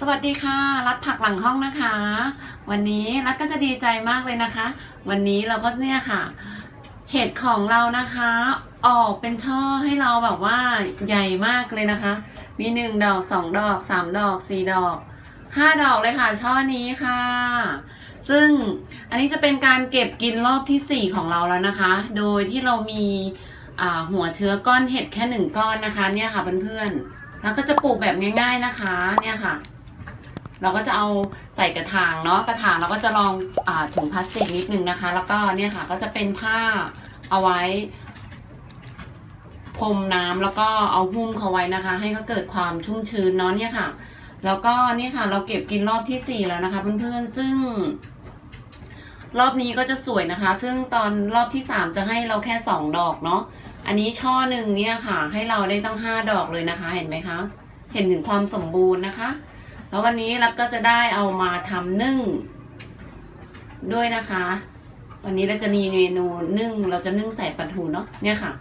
สวัสดีค่ะ รัดผักหลังห้องนะคะ วันนี้รัดก็จะดีใจมากเลยนะคะ วันนี้เราก็เนี่ยค่ะ เห็ดของเรานะคะ ออกเป็นช่อให้เราแบบว่าใหญ่มากเลยนะคะ มีหนึ่งดอกสองดอกสามดอกสี่ดอกห้าดอกเลยค่ะ ช่อนี้ค่ะ ซึ่งอันนี้จะเป็นการเก็บกินรอบที่สี่ของเราแล้วนะคะ โดยที่เรามีหัวเชื้อก้อนเห็ดแค่หนึ่งก้อนนะคะ เนี่ยค่ะเพื่อนๆแล้วก็จะปลูกแบบง่ายๆนะคะ เนี่ยค่ะ เราก็จะเอาใส่กระถางเนาะกระถางเราก็จะลองอถุงพลาสติกนิดนึงนะคะ แล้วก็เนี่ยค่ะก็จะเป็นผ้าเอาไว้พรมน้ำแล้วก็เอาหุ้มเขาไว้นะคะ ให้เขาเกิดความชุ่มชื้นเนาะเนี่ยค่ะ แล้วก็นี่ค่ะเราเก็บกินรอบที่สี่แล้วนะคะ เพื่อนๆซึ่ง รอบนี้ก็จะสวยนะคะ ซึ่งตอนรอบที่สามจะให้เราแค่สองดอกเนาะอันนี้ช่อหนึ่งเนี่ยค่ะ ให้เราได้ตั้งห้าดอกเลยนะคะ เห็นไหมคะ เห็นถึงความสมบูรณ์นะคะ แล้ววันนี้รัฐก็จะได้เอามาทำนึ่ง ด้วยนะคะ วันนี้เราจะมีเมนูนึ่ง เราจะนึ่งใส่ปลาทูเนาะเนี่ยค่ะ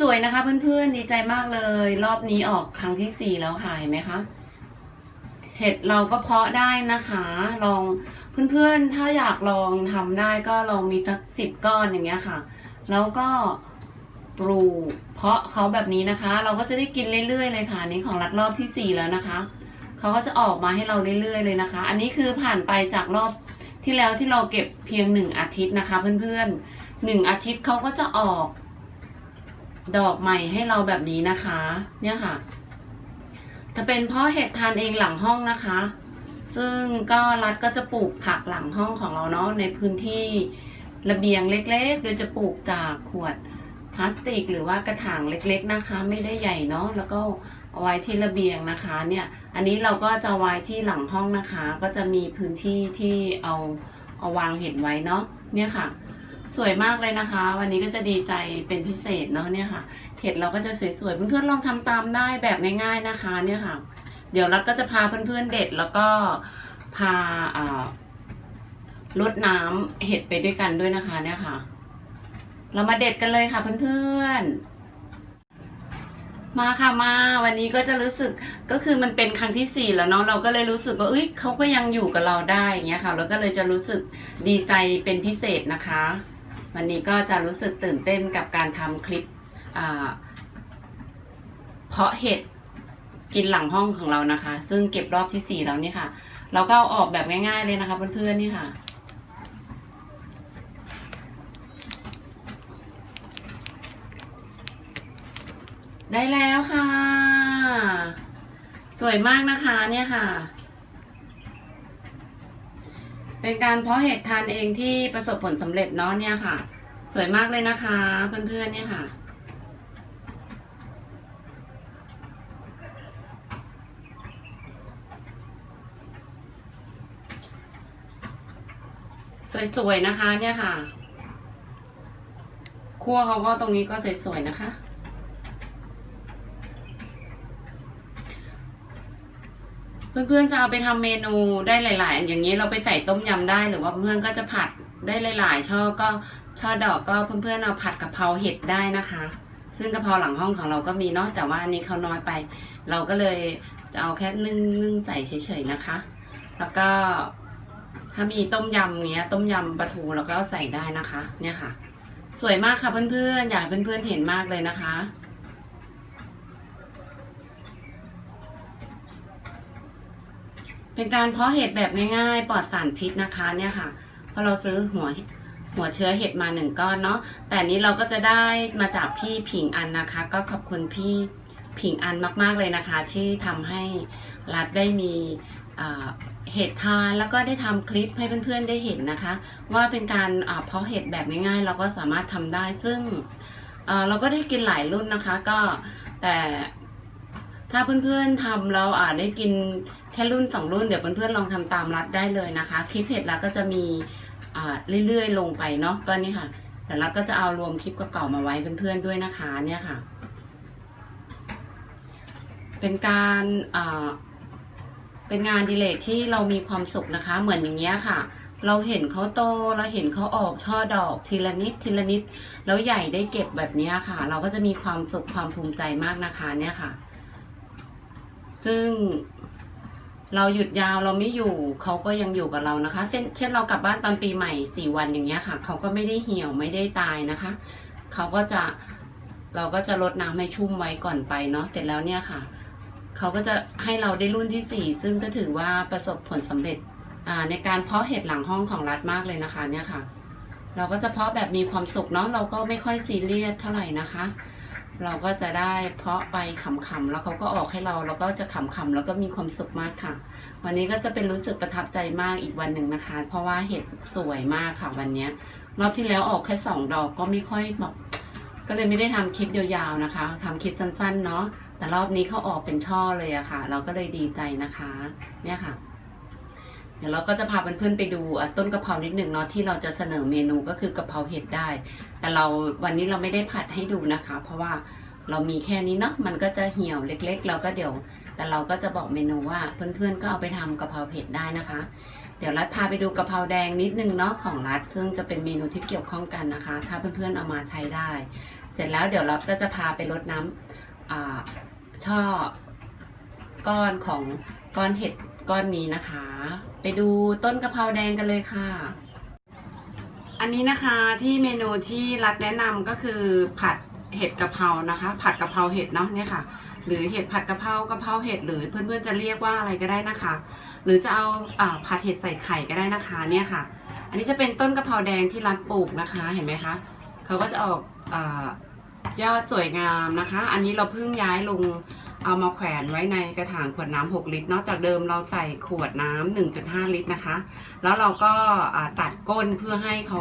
สวยๆนะคะเพื่อนๆดีใจมากเลย รอบนี้ออกครั้งที่สี่แล้วค่ะเห็นไหมคะเห็ดเราก็เพาะได้นะคะ ลองเพื่อนๆ ถ้าอยากลองทำได้ก็ลองมีสักสิบก้อนอย่างเงี้ยค่ะ แล้วก็ ปลูกเพาะเขาแบบนี้นะคะ เราก็จะได้กินเรื่อยๆเลยค่ะนี้ของรัดรอบที่สี่แล้วนะคะเขาก็จะออกมาให้เราเรื่อยๆเลยนะคะ อันนี้คือผ่านไปจากรอบที่แล้วที่เราเก็บเพียงหนึ่งอาทิตย์นะคะ เพื่อนๆหนึ่งอาทิตย์เขาก็จะออก ดอกใหม่ให้เราแบบนี้นะคะ เนี่ยค่ะ จะเป็นเพราะเห็ดทานเองหลังห้องนะคะ ซึ่งก็รัฐก็จะปลูกผักหลังห้องของเราเนาะในพื้นที่ระเบียงเล็กๆ โดยจะปลูกจากขวด พลาสติก หรือว่ากระถางเล็กๆนะคะ ไม่ได้ใหญ่เนาะแล้วก็เอาไว้ที่ระเบียงนะคะเนี่ยอันนี้เราก็จะไว้ที่หลังห้องนะคะ ก็จะมีพื้นที่ที่เอาเอาวางเห็ดไว้เนาะเนี่ยค่ะ สวยมากเลยนะคะ วันนี้ก็จะดีใจเป็นพิเศษเนาะเนี่ยค่ะเห็ดเราก็จะสวยๆเพื่อนๆลองทำตามได้แบบง่ายๆนะคะเนี่ยค่ะ เดี๋ยวรัฐก็จะพาเพื่อนๆเด็ดแล้วก็พาอ่าลดน้ำเห็ดไปด้วยกันด้วยนะคะเนี่ยค่ะ เรามาเด็ดกันเลยค่ะเพื่อนๆ มาค่ะมาวันนี้ก็จะรู้สึกก็คือมันเป็นครั้งที่สี่แล้วเนาะเราก็เลยรู้สึกว่าเอ้ยเขาก็ยังอยู่กับเราได้อย่างเงี้ยค่ะแล้วก็เลยจะรู้สึกดีใจเป็นพิเศษนะคะ วันนี้ก็จะรู้สึกตื่นเต้นกับการทำคลิปเพาะเห็ดกินหลังห้องของเรานะคะ ซึ่งเก็บรอบที่สี่แล้วนี่ค่ะ เราก็เอาออกแบบง่าย ๆเลยนะคะเพื่อนๆนี่ค่ะ ได้แล้วค่ะ สวยมากนะคะเนี่ยค่ะ เป็นการเพาะเห็ดทานเองที่ประสบผลสำเร็จเนาะเนี่ยค่ะ สวยมากเลยนะคะ เพื่อนๆเนี่ยค่ะสวยๆนะคะเนี่ยค่ะคั่วเขาก็ตรงนี้ก็สวยๆนะคะ เพื่อนๆจะเอาไปทำเมนูได้หลายๆอันอย่างนี้เราไปใส่ต้มยำได้หรือว่าเพื่อนก็จะผัดได้หลาย ๆ ช่อก็ช่อดอกก็เพื่อนๆเอาผัดกะเพราเห็ดได้นะคะ ซึ่งกะเพราหลังห้องของเราก็มีเนาะแต่ว่าอันนี้เขาน้อยไป เราก็เลยจะเอาแค่นึ่งนึ่งใส่เฉยๆนะคะ แล้วก็ถ้ามีต้มยำเนี้ย ต้มยำปลาทูเราก็ใส่ได้นะคะ เนี่ยค่ะ สวยมากค่ะเพื่อนๆอยากให้เพื่อนๆเห็นมากเลยนะคะ เป็นการเพาะเห็ดแบบง่ายๆ ปลอดสารพิษนะคะเนี่ยค่ะเพราะเราซื้อหัวหัวเชื้อเห็ดมาหนึ่งก้อนเนาะแต่นี้เราก็จะได้มาจากพี่ผิงอันนะคะ ก็ขอบคุณพี่ผิงอันมากๆเลยนะคะ ที่ทำให้รัฐได้มีเห็ดทานแล้วก็ได้ทำคลิปให้เพื่อนๆได้เห็นนะคะ ว่าเป็นการเพาะเห็ดแบบง่ายๆ เราก็สามารถทำได้ซึ่งเราก็ได้กินหลายรุ่นนะคะ ก็แต่ ถ้าเพื่อนๆทำแล้วอาจได้กินแค่รุ่นสองรุ่นเดี๋ยวเพื่อนๆลองทำตามรัดได้เลยนะคะ คลิปเห็ดรัดก็จะมีเรื่อยๆ ลงไปเนาะก็นี่ค่ะแต่รัดก็จะเอารวมคลิปเก่าๆมาไว้เพื่อนๆด้วยนะคะเนี่ยค่ะ เป็นการเป็นงานดิเลกที่เรามีความสุขนะคะ เหมือนอย่างเงี้ยค่ะ เราเห็นเขาโตเราเห็นเขาออกช่อดอกทีละนิดทีละนิด แล้วใหญ่ได้เก็บแบบนี้ค่ะ เราก็จะมีความสุขความภูมิใจมากนะคะเนี่ยค่ะ ซึ่งเราหยุดยาวเราไม่อยู่เขาก็ยังอยู่กับเรานะคะเช่นเช่นเรากลับบ้านตอนปีใหม่สี่วันอย่างเงี้ยค่ะเขาก็ไม่ได้เหี่ยวไม่ได้ตายนะคะเขาก็จะเราก็จะลดน้ำให้ชุ่มไว้ก่อนไปเนาะเสร็จแล้วเนี่ยค่ะเขาก็จะให้เราได้รุ่นที่สี่ซึ่งก็ถือว่าประสบผลสำเร็จในการเพาะเห็ดหลังห้องของรัฐมากเลยนะคะเนี่ยค่ะ เราก็จะเพาะแบบมีความสุขเนาะเราก็ไม่ค่อยซีเรียสเท่าไหร่นะคะ เราก็จะได้เพาะไปขำๆแล้วเขาก็ออกให้เราแล้วก็จะขำๆแล้วก็มีความสุขมากค่ะ วันนี้ก็จะเป็นรู้สึกประทับใจมากอีกวันหนึ่งนะคะ เพราะว่าเห็ดสวยมากค่ะวันนี้รอบที่แล้วออกแค่สองดอกก็ไม่ค่อยแบบก็เลยไม่ได้ทำคลิปยาวๆนะคะทำคลิปสั้นๆเนาะแต่รอบนี้เขาออกเป็นช่อเลยอะค่ะ เราก็เลยดีใจนะคะ เนี่ยค่ะ เดี๋ยวเราก็จะพาเพื่อนๆไปดูต้นกะเพรานิดหนึ่งเนาะที่เราจะเสนอเมนูก็คือกะเพราเห็ดได้ แต่เราวันนี้เราไม่ได้ผัดให้ดูนะคะ เพราะว่าเรามีแค่นี้เนาะมันก็จะเหี่ยวเล็ก ๆ เราก็เดี๋ยว แต่เราก็จะบอกเมนูว่าเพื่อนๆก็เอาไปทำกะเพราเผ็ดได้นะคะ เดี๋ยวรัดพาไปดูกะเพราแดงนิดนึงเนาะของรัดซึ่งจะเป็นเมนูที่เกี่ยวข้องกันนะคะ ถ้าเพื่อนๆเอามาใช้ได้ เสร็จแล้วเดี๋ยวเราก็จะพาไปรดน้ำอ่าช่อก้อนของก้อนเห็ดก้อนนี้นะคะไปดูต้นกะเพราแดงกันเลยค่ะ อันนี้นะคะที่เมนูที่รัดแนะนำก็คือผัดเห็ดกะเพรานะคะ ผัดกะเพราเห็ดเนาะเนี่ยค่ะ หรือเห็ดผัดกะเพรากะเพราเห็ดหรือเพื่อนๆจะเรียกว่าอะไรก็ได้นะคะ หรือจะเอาอาผัดเห็ดใส่ไข่ก็ได้นะคะเนี่ยค่ะ อันนี้จะเป็นต้นกะเพราแดงที่รัดปลูกนะคะเห็นไหมคะเขาก็จะออกอยอดสวยงามนะคะ อันนี้เราเพิ่งย้ายลง เอามาแขวนไว้ในกระถางขวดน้ำ6ลิตรเนาะจากเดิมเราใส่ขวดน้ำ1.5 ลิตรนะคะ แล้วเราก็ตัดก้นเพื่อให้เขา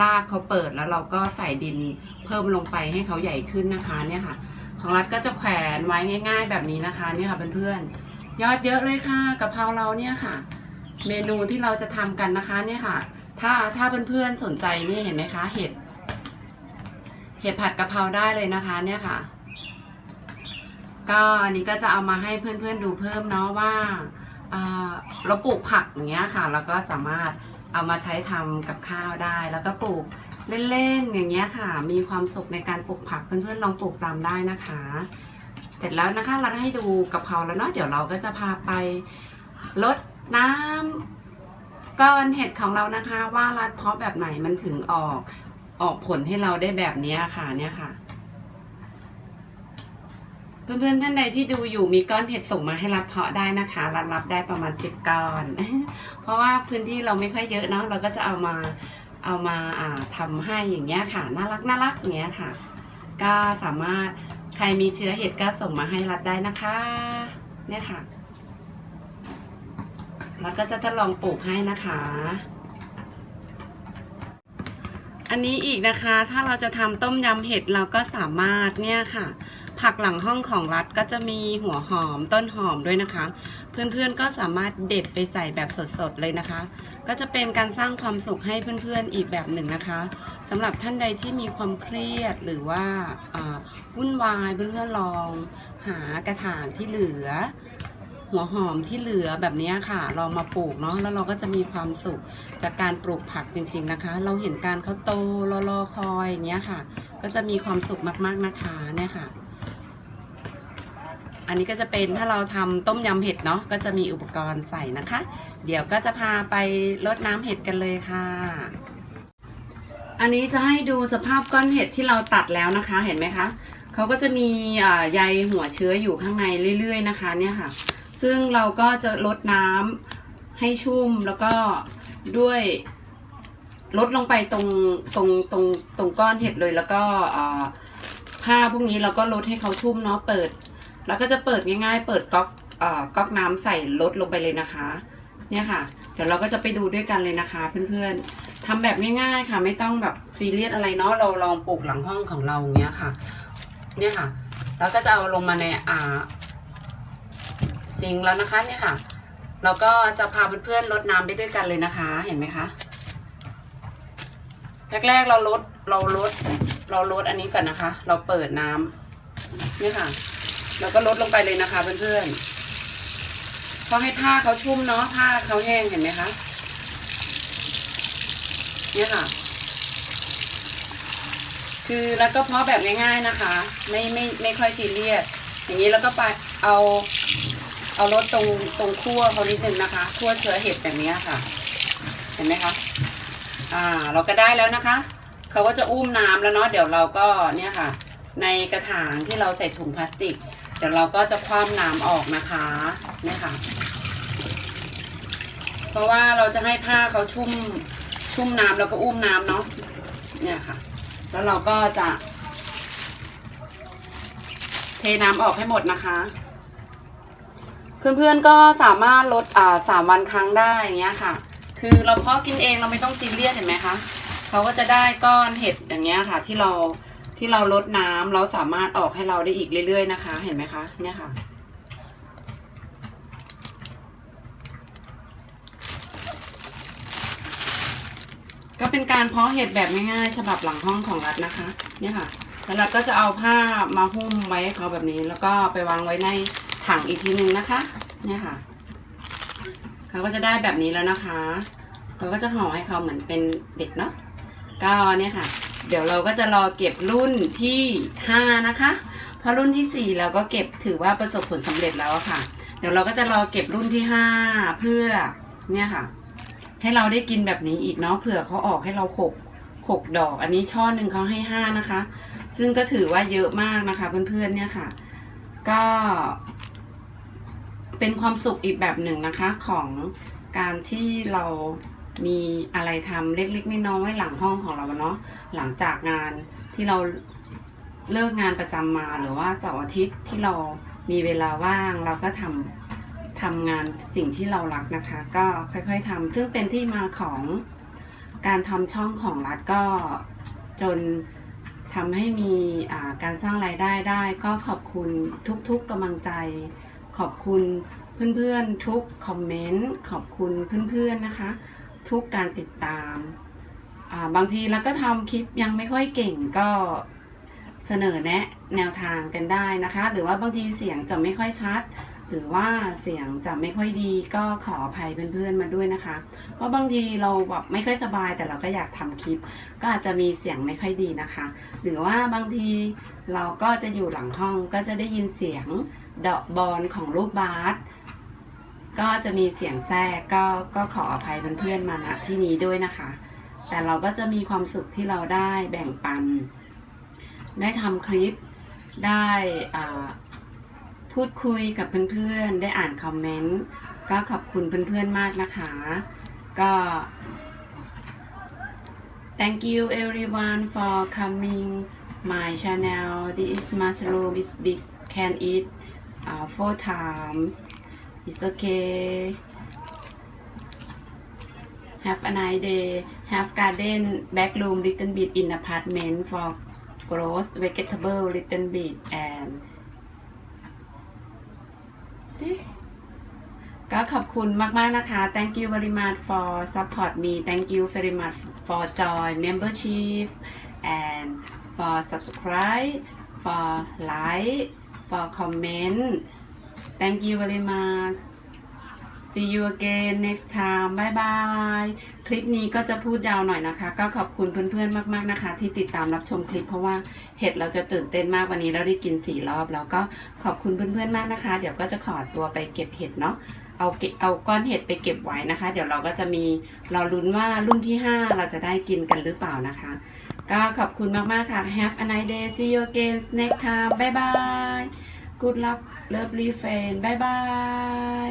ลากเขาเปิดแล้วเราก็ใส่ดินเพิ่มลงไปให้เขาใหญ่ขึ้นนะคะเนี่ยค่ะ ของรัฐก็จะแขวนไว้ง่าย ๆ แบบนี้นะคะเนี่ยค่ะเพื่อนๆยอดเยอะเลยค่ะกะเพราเราเนี่ยค่ะ เมนูที่เราจะทำกันนะคะเนี่ยค่ะ ถ้าถ้าเพื่อนๆสนใจนี่เห็นไหมคะเห็ด เห็ดผัดกะเพราได้เลยนะคะเนี่ยค่ะ ก็อันนี้ก็จะเอามาให้เพื่อนๆดูเพิ่มเนาะว่าเราปลูกผักอย่างเงี้ยค่ะแล้วก็สามารถเอามาใช้ทำกับข้าวได้ แล้วก็ปลูกเล่นๆอย่างเงี้ยค่ะ มีความสุขในการปลูกผักเพื่อนๆลองปลูกตามได้นะคะ เสร็จแล้วนะคะเราให้ดูกะเพราแล้วเนาะเดี๋ยวเราก็จะพาไปลดน้ำก้อนเห็ดของเรานะคะ ว่ารัดเพาะแบบไหนมันถึงออกออกผลให้เราได้แบบนี้ค่ะเนี่ยค่ะ เพื่อนๆท่านใดที่ดูอยู่มีก้อนเห็ดส่งมาให้รับเพาะได้นะคะรับรับได้ประมาณสิบก้อน เพราะว่าพื้นที่เราไม่ค่อยเยอะเนาะเราก็จะเอามาเอามาอ่าทำให้อย่างเงี้ยค่ะ น่ารักน่ารักอย่างเงี้ยค่ะ ก็สามารถใครมีเชื้อเห็ดก็ส่งมาให้รัดได้นะคะเนี่ยค่ะรัดก็จะทดลองปลูกให้นะคะ อันนี้อีกนะคะ ถ้าเราจะทำต้มยำเห็ดเราก็สามารถเนี่ยค่ะ ผักหลังห้องของรัฐก็จะมีหัวหอมต้นหอมด้วยนะคะ เพื่อนๆก็สามารถเด็ดไปใส่แบบสดๆเลยนะคะ ก็จะเป็นการสร้างความสุขให้เพื่อนๆอีกแบบหนึ่งนะคะสำหรับท่านใดที่มีความเครียดหรือว่าวุ่นวายเพื่อนๆลอง หากระถางที่เหลือ หัวหอมที่เหลือแบบนี้ค่ะ ลองมาปลูกเนาะแล้วเราก็จะมีความสุขจากการปลูกผักจริง ๆนะคะ เราเห็นการเขาโตรอรอคอยอย่างเงี้ยค่ะ ก็จะมีความสุขมากๆนะคะเนี่ยค่ะ อันนี้ก็จะเป็นถ้าเราทำต้มยำเห็ดเนาะก็จะมีอุปกรณ์ใส่นะคะ เดี๋ยวก็จะพาไปรดน้ำเห็ดกันเลยค่ะ อันนี้จะให้ดูสภาพก้อนเห็ดที่เราตัดแล้วนะคะเห็นไหมคะเขาก็จะมีใยหัวเชื้ออยู่ข้างในเรื่อย ๆ นะคะเนี่ยค่ะ ซึ่งเราก็จะลดน้ำให้ชุ่มแล้วก็ด้วยลดลงไปตรงตรงตรงตรงก้อนเห็ดเลยแล้วก็ผ้าพวกนี้เราก็ลดให้เขาชุ่มเนาะเปิด แล้วก็จะเปิดง่ายๆ เปิดก๊อกเอ่อก๊อกน้ำใส่ลดลงไปเลยนะคะ เนี่ยค่ะ เดี๋ยวเราก็จะไปดูด้วยกันเลยนะคะเพื่อนๆทำแบบง่ายๆค่ะ ไม่ต้องแบบซีเรียสอะไรเนาะเราลองปลูกหลังห้องของเราอย่างเงี้ยค่ะ เนี่ยค่ะแล้วก็จะเอาลงมาในอ่าซิงแล้วนะคะเนี่ยค่ะ เราก็จะพาเพื่อนๆลดน้ำไปด้วยกันเลยนะคะ เห็นไหมคะแรกๆเราลดเราลด เราลดอันนี้ก่อนนะคะ เราเปิดน้ำเนี่ยค่ะ แล้วก็ลดลงไปเลยนะคะเพื่อนๆพอให้ผ้าเขาชุ่มเนาะผ้าเขาแห้งเห็นไหมคะเนี่ยค่ะ คือแล้วก็เพาะแบบง่ายๆนะคะ ไม่ไม่ไม่ค่อยซีเรียสอย่างนี้แล้วก็ไปเอาเอารสตรงตรงคั่วเขานิดนึงนะคะคั่วเชื้อเห็ดแบบนี้ค่ะ เห็นไหมคะอ่า เราก็ได้แล้วนะคะเขาก็จะอุ้มน้ำแล้วเนาะเดี๋ยวเราก็เนี่ยค่ะ ในกระถางที่เราใส่ถุงพลาสติก เดี๋ยวเราก็จะคว่ำน้ำออกนะคะเนี่ยค่ะ เพราะว่าเราจะให้ผ้าเขาชุ่มชุ่มน้ำแล้วก็อุ้มน้ำเนาะเนี่ยค่ะ แล้วเราก็จะ เทน้ำออกให้หมดนะคะ เพื่อนๆก็สามารถลดอ่าสามวันครั้งได้อย่างเงี้ยค่ะ คือเราเพาะกินเองเราไม่ต้องซีเรียสเห็นไหมคะเขาก็จะได้ก้อนเห็ดอย่างเงี้ยค่ะ ที่เรา ที่เราลดน้ำเราสามารถออกให้เราได้อีกเรื่อยๆนะคะ เห็นไหมคะ เนี่ยค่ะ ก็เป็นการเพาะเห็ดแบบง่ายๆฉบับหลังห้องของรัฐนะคะ เนี่ยค่ะ แล้วรัฐก็จะเอาผ้ามาหุ้มไว้ให้เขาแบบนี้ แล้วก็ไปวางไว้ในถังอีกทีนึงนะคะ เนี่ยค่ะเขาก็จะได้แบบนี้แล้วนะคะเราก็จะห่อให้เขาเหมือนเป็นเด็กเนาะก็เนี่ยค่ะ เดี๋ยวเราก็จะรอเก็บรุ่นที่ห้านะคะ เพราะรุ่นที่สี่เราก็เก็บถือว่าประสบผลสำเร็จแล้วอะค่ะ เดี๋ยวเราก็จะรอเก็บรุ่นที่ห้าเพื่อเนี่ยค่ะ ให้เราได้กินแบบนี้อีกเนาะเผื่อเขาออกให้เราหกหกดอก อันนี้ช่อหนึ่งเขาให้ห้านะคะ ซึ่งก็ถือว่าเยอะมากนะคะ เพื่อนๆเนี่ยค่ะ ก็เป็นความสุขอีกแบบหนึ่งนะคะของการที่เรา มีอะไรทำเล็กๆน้อยๆหลังห้องของเราเนาะหลังจากงานที่เราเลิกงานประจำมาหรือว่าเสาร์อาทิตย์ที่เรามีเวลาว่างเราก็ทำทำงานสิ่งที่เรารักนะคะ ก็ค่อยๆทำซึ่งเป็นที่มาของการทำช่องของรัฐก็จนทำให้มีการสร้างรายได้ได้ ก็ขอบคุณทุกๆกำลังใจ ขอบคุณเพื่อนๆทุกคอมเมนต์ขอบคุณเพื่อนๆนะคะ ทุกการติดตาม บางทีเราก็ทำคลิปยังไม่ค่อยเก่งก็เสนอแนะแนวทางกันได้นะคะ หรือว่าบางทีเสียงจะไม่ค่อยชัด หรือว่าเสียงจะไม่ค่อยดีก็ขออภัยเพื่อนๆมาด้วยนะคะ เพราะบางทีเราแบบไม่ค่อยสบายแต่เราก็อยากทำคลิป ก็อาจจะมีเสียงไม่ค่อยดีนะคะ หรือว่าบางทีเราก็จะอยู่หลังห้องก็จะได้ยินเสียงดอกบอลของรูปบาส ก็จะมีเสียงแทรกก็ก็ขออภัยเพื่อนๆมาณที่นี้ด้วยนะคะ แต่เราก็จะมีความสุขที่เราได้แบ่งปัน ได้ทำคลิปได้อ่าพูดคุยกับเพื่อนๆ ได้อ่านคอมเมนต์ก็ขอบคุณเพื่อนๆมากนะคะ ก็ thank you everyone for coming my channel this mushroom is big can eat uh, four times it's okay have a nice day have garden back room little bit in apartment for gross vegetable little bit and this ก็ขอบคุณมาก ๆ นะคะ thank you very much for support me thank you very much for join membership and for subscribe for like for comment thank you very much see you again next time bye bye คลิปนี้ก็จะพูดยาวหน่อยนะคะ ก็ขอบคุณเพื่อนๆมากๆนะคะ ที่ติดตามรับชมคลิปเพราะว่าเห็ดเราจะตื่นเต้นมากวันนี้เราได้กินสี่รอบแล้วก็ขอบคุณเพื่อนๆมากนะคะ เดี๋ยวก็จะขอตัวไปเก็บเห็ดเนาะเอาเก็บเอาก้อนเห็ดไปเก็บไว้นะคะ เดี๋ยวเราก็จะมีเราลุ้นว่ารุ่นที่ 5 เราจะได้กินกันหรือเปล่านะคะ ก็ขอบคุณมาก ๆ ค่ะ Have a nice day see you again next time bye bye good luck เลิฟรีเฟนบายบาย